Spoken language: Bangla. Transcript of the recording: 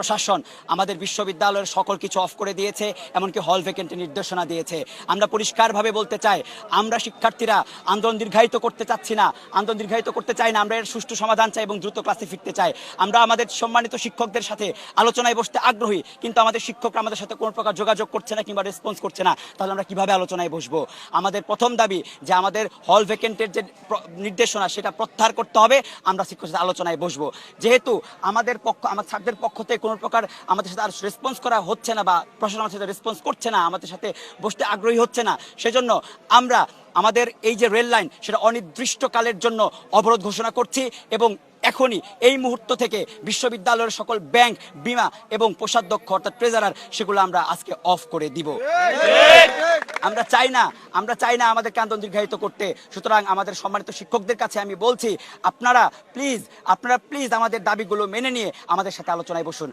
প্রশাসন আমাদের বিশ্ববিদ্যালয়ের সকল কিছু অফ করে দিয়েছে, এমনকি হল ভ্যাকেন্টের নির্দেশনা দিয়েছে। আমরা পরিষ্কারভাবে বলতে চাই, আমরা শিক্ষার্থীরা আন্দোলন দীর্ঘায়িত করতে চাচ্ছি না, আন্দোলন দীর্ঘায়িত করতে চাই না, আমরা এর সুষ্ঠু সমাধান চাই এবং দ্রুত ক্লাসে ফিরতে চাই। আমরা আমাদের সম্মানিত শিক্ষকদের সাথে আলোচনায় বসতে আগ্রহী, কিন্তু আমাদের শিক্ষকরা আমাদের সাথে কোনো প্রকার যোগাযোগ করছে না কিংবা রেসপন্স করছে না, তাহলে আমরা কীভাবে আলোচনায় বসবো? আমাদের প্রথম দাবি যে আমাদের হল ভ্যাকেন্টের যে নির্দেশনা, সেটা প্রত্যাহার করতে হবে, আমরা শিক্ষক আলোচনায় বসবো। যেহেতু আমাদের পক্ষ, আমার ছাত্রদের পক্ষ থেকে কোনো প্রকার আমাদের সাথে আর রেসপন্স করা হচ্ছে না বা প্রশাসন আমাদের সাথে রেসপন্স করছে না, আমাদের সাথে বসতে আগ্রহী হচ্ছে না। সেজন্য আমরা আমাদের এই যে রেল লাইন, সেটা অনির্দিষ্টকালের জন্য অবরোধ ঘোষণা করছি এবং এখনই এই মুহূর্ত থেকে বিশ্ববিদ্যালয়ের সকল ব্যাংক, বিমা এবং কোষাধ্যক্ষ অর্থাৎ ট্রেজারার সেগুলো আমরা আজকে অফ করে দিব। আমরা চাই না, আমরা চাই না আমাদেরকে আন্দোলন দীর্ঘায়িত করতে। সুতরাং আমাদের সম্মানিত শিক্ষকদের কাছে আমি বলছি, আপনারা প্লিজ আপনারা প্লিজ আমাদের দাবিগুলো মেনে নিয়ে আমাদের সাথে আলোচনায় বসুন।